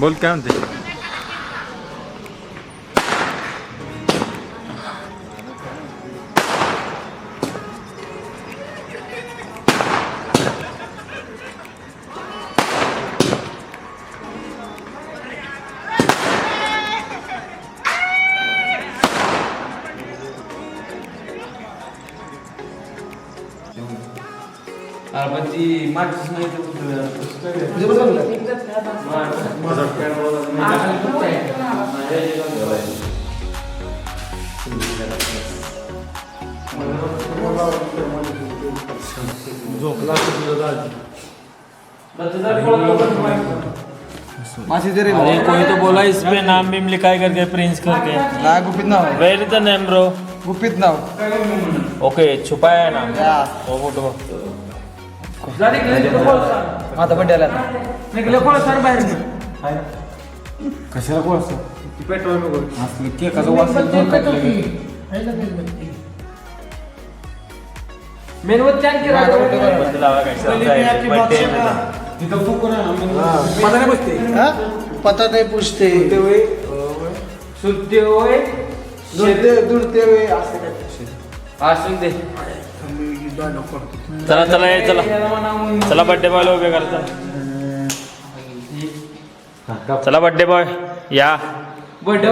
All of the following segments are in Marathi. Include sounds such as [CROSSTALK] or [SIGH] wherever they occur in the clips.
बोल काय म्हणते पण ती मागचीच अरे कोई तो बोला इस पे नाम भी लिखाई करके प्रिंस करके। ना गुपित नाव where is the name? Bro गुपित नाव ओके छुपाया है नाम। या। वो फोटो। माझा बड्डे आला आता. कशाला कोण असतं पेट्रोल नको. असलं केकाचं वास दोन माझा birthday बरोबर. तिथं तू कोण पता नाही बसते हाँ? पता नहीं पूछते सुट्टे होय दुरते असं काय असून दे चला चला ये चला. चला बर्थडे बॉय उभे करता चला बर्थडे बॉय या. बड्डे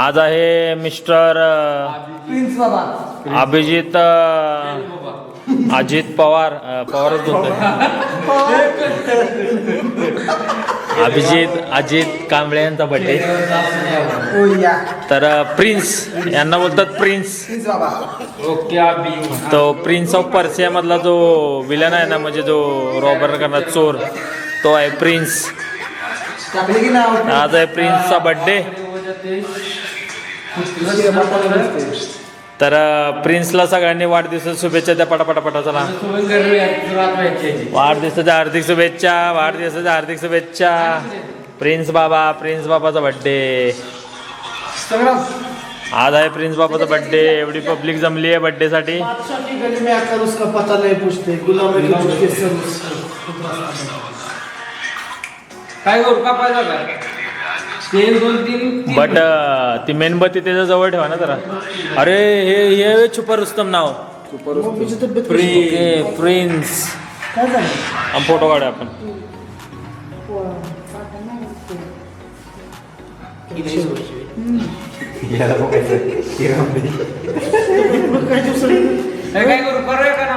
आज आहे मिस्टर अभिजित अजित पवार पवारच बोलतोय [LAUGHS] अभिजित अजित कांबळे यांचा बर्थडे तर प्रिन्स यांना बोलतात प्रिन्स तो प्रिन्स ऑफ पर्सिया मधला जो विलन आहे ना म्हणजे जो रॉबर करणार चोर तो आहे प्रिन्स आज आहे प्रिन्सचा बर्थडे तर प्रिन्सला सगळ्यांनी वाढदिवसाच्या शुभेच्छा द्या पटापटापटा चला. वाढदिवसाच्या हार्दिक शुभेच्छा वाढदिवसाच्या हार्दिक शुभेच्छा. प्रिन्स बाबा प्रिन्स बाबाचा बर्थडे संग्राम आज आहे प्रिन्स बाबाचा बर्थडे एवढी पब्लिक जमली आहे बर्थडे साठी. काय बट ती मेणबत्ती त्याच्याजवळ ठेवा ना जरा. अरे हे हे छुपर रुस्तम नाव. प्रिन्स. काय झालं? फोटो काढूया आपण. अरे काय करू? का ना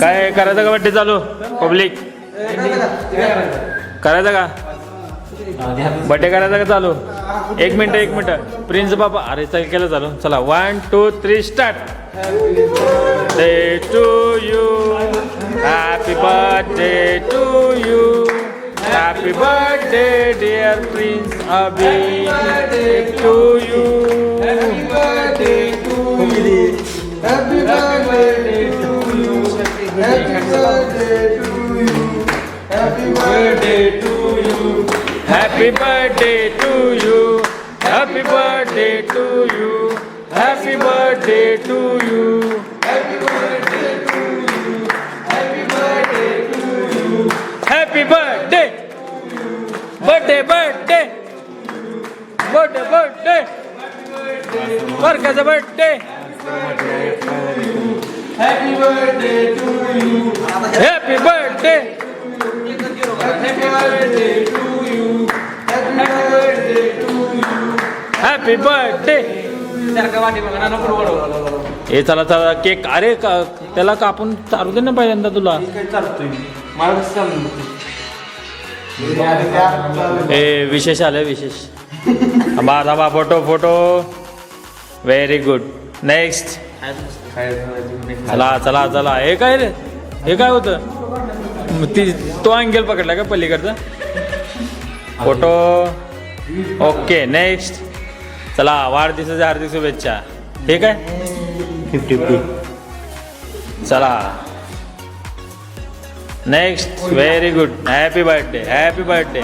काय करायचं का बड्डे चालू? पब्लिक करायचं का? बड्डे करायचा का चालू? एक मिनटं एक मिनटं. प्रिन्स बाबा अरे चल केलं चालू. चला one two three start day to you happy birthday to you happy birthday dear Prince Abhi to you happy birthday to you happy birthday to you happy birthday to Happy birthday to you. Happy birthday to you. Happy birthday to you. Happy birthday to you. Happy birthday to you. Happy birthday. Birthday, birthday. Birthday, birthday. a birthday. Happy birthday to you. Happy birthday. Happy birthday to you. नको बरोबर हे चला चला केक. अरे का त्याला कापून चालू दे ना पहिल्यांदा तुला. ए विशेष आलं विशेष. थांबा थांबा photo photo. Very good next चला चला चला. हे काय रे? हे काय होतं? ती तो अँगल पकडला का पलीकडचा? फोटो? ओके नेक्स्ट चला वाढदिवसाच्या हार्दिक शुभेच्छा. ठीक आहे? फिफ्टी फिफ्टी चला. Next very good happy birthday happy birthday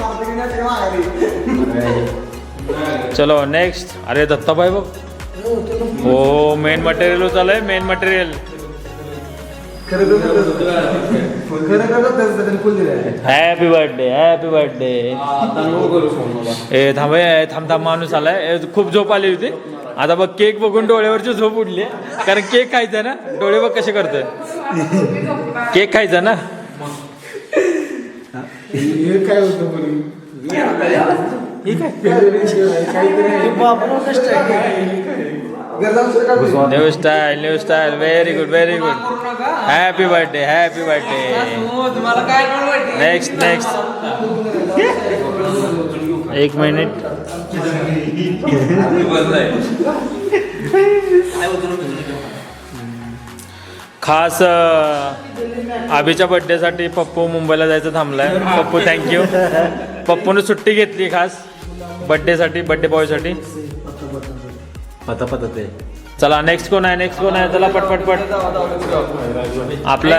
चलो नेक्स्ट अरे दत्ताबाई बघ. हो मेन मटेरियल चालू आहे main material happy birthday happy birthday ए थांब ए, थांब थांब माणूस आलाय. ए, खूप झोप आली होती. आता बघ केक बघून डोळ्यावरची झोप उडली कारण केक खायचा ना डोळे बघ कसे करतोय. केक खायचा ना. हे काय होतं? New style new style very good very good happy birthday happy birthday तुम्हाला नेक्स्ट नेक्स्ट एक मिनिट खास आबीच्या बड्डेसाठी पप्पू मुंबईला जायचं थांबलाय. पप्पू थँक्यू पप्पूने सुट्टी घेतली खास. बड्डेसाठी बड्डे बॉयसाठी पता पता ते. चला नेक्स्ट कोण आहे नेक्स्ट कोण आहे? चला पटपट पट आपला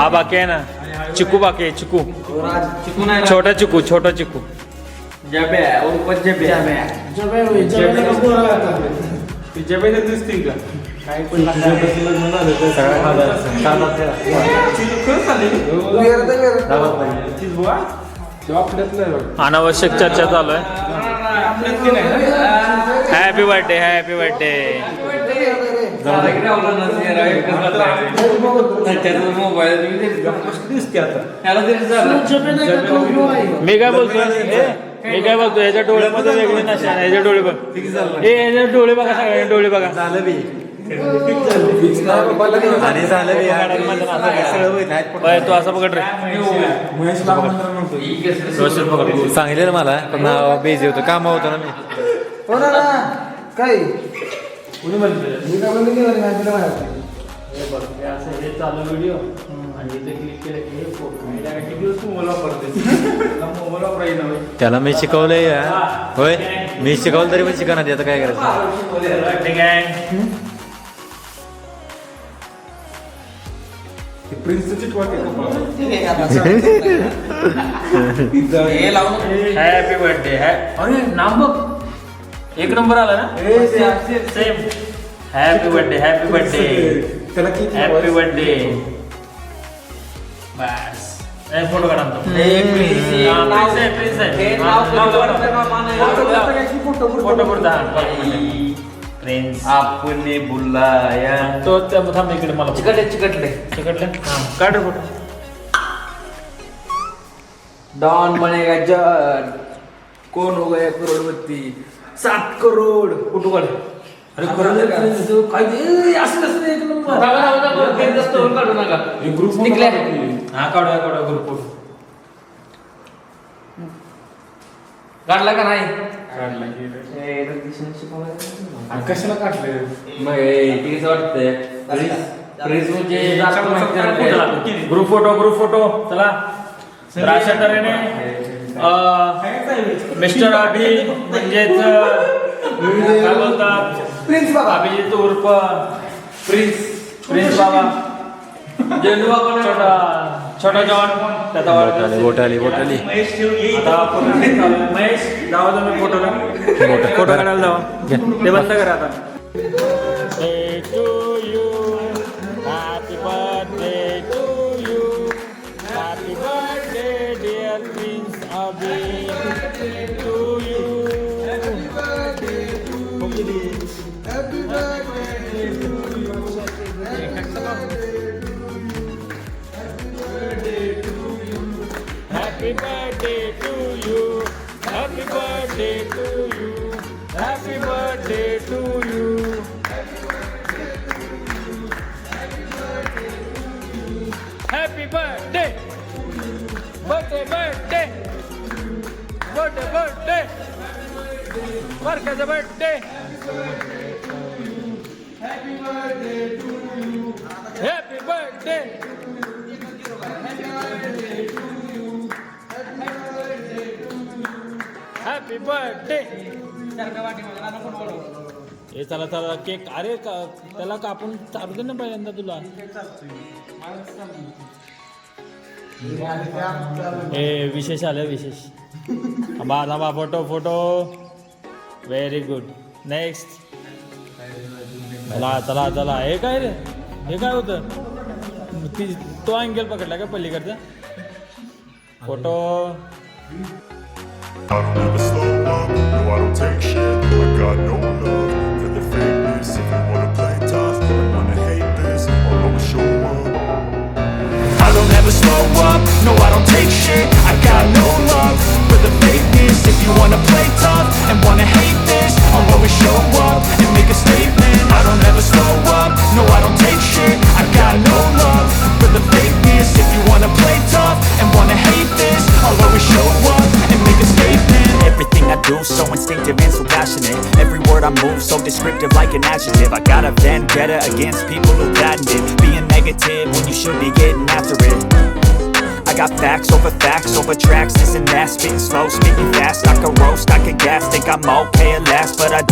हा बाकी आहे ना? चिकू बाकी आहे चिकू. छोटा चिकू छोटा चिकू. अनावश्यक चर्चा चालू आहे? Happy birthday happy birthday. मी काय बोलतोय? ए, मी काय बोलतोय? याच्या डोळ्यामध्ये वेगळी नशा आहे. याचे डोळे बघ. ए याचे डोळे बघा सगळ्यांचे डोळे बघा. झालं बी. आणि झालं बी सगळं होईल. बाय, तू असं पकड रे. व्यवस्थित पकड सांगितलेलं मला पण बेजी होतं काम होतं ना मी हो काय कोणी म्हणलं? मी काय म्हणलं की नाही, नाही तुला माहिती. हे चालू व्हिडिओ आणि इथे क्लिक केलं की हे फोटो किती दिवस तू मोबाईल वापरतेस? तुला मोबाईल वापरायला नाही. त्याला मी शिकवलंय हा. होय मी शिकवलं तरी पण शिकवणार आता काय करायचं ठीक आहे प्रिन्सचं. पिझ्झा. हे लावून. हॅपी बर्थडे अरे नाम बघ. एक नंबर आला ना? Same happy birthday happy birthday त्याला किती हॅपी बर्थडे बस. फोटो काढा प्लीज आहे? फोटो फोटो प्रिन्स आपने बुलाया। तो त्या थांब इकडे मला चिकटले चिकटले. चिकटले? हा काढ रे फोटो. डॉन बनेगा जज कौन हो गया करोड़पति? सात करोड. फोटो काढ? अरे करोड काय ते? असं कसं एक नंबर काढू नका. एक group photo निघले. काढा की. हा काढूया काढूया ग्रुप फोटो. काढला का नाही? काढला. कशाला काढले? मग तेच वाटतंय. प्रिन्स म्हणजे जास्त माहिती नाही. ग्रुप फोटो ग्रुप फोटो चला. तर अशा तऱ्हेने अं, मिस्टर अभि म्हणजेच अं, काय बोलतात? प्रिन्स बाबा. अभिजित उर्फ प्रिन्स प्रिन्स बाबा. जेंडू बाबा छोटा जॉन त्याचा वाढदिवस. बोट आली बोट आली आता फोटो आहे. महेश जावा तुम्ही फोटोला फोटो काढायला जावा ते बंद करा आता. Happy birthday. Birthday, birthday. Birthday, birthday. Marca's birthday. Happy birthday to you. Happy birthday. Happy birthday हे चला चला केक अरे का त्याला कापून चालू दे ना पहिल्यांदा तुला हे विशेष आलं विशेष. थांबा थांबा photo photo. Very good next चला चला चला. हे काय रे? हे काय होतं? ती तो तो अँगल पकडला का पलीकडचा? Photo I don't ever slow up, no I don't take shit. I got no love. So instinctive and so passionate. Every word I move so descriptive like an adjective. I got a vendetta against people who patented Being negative when you should be getting after it. I got facts over facts over tracks This and that, spitting slow, speaking fast. I could roast, I could gas, think I'm okay at last But I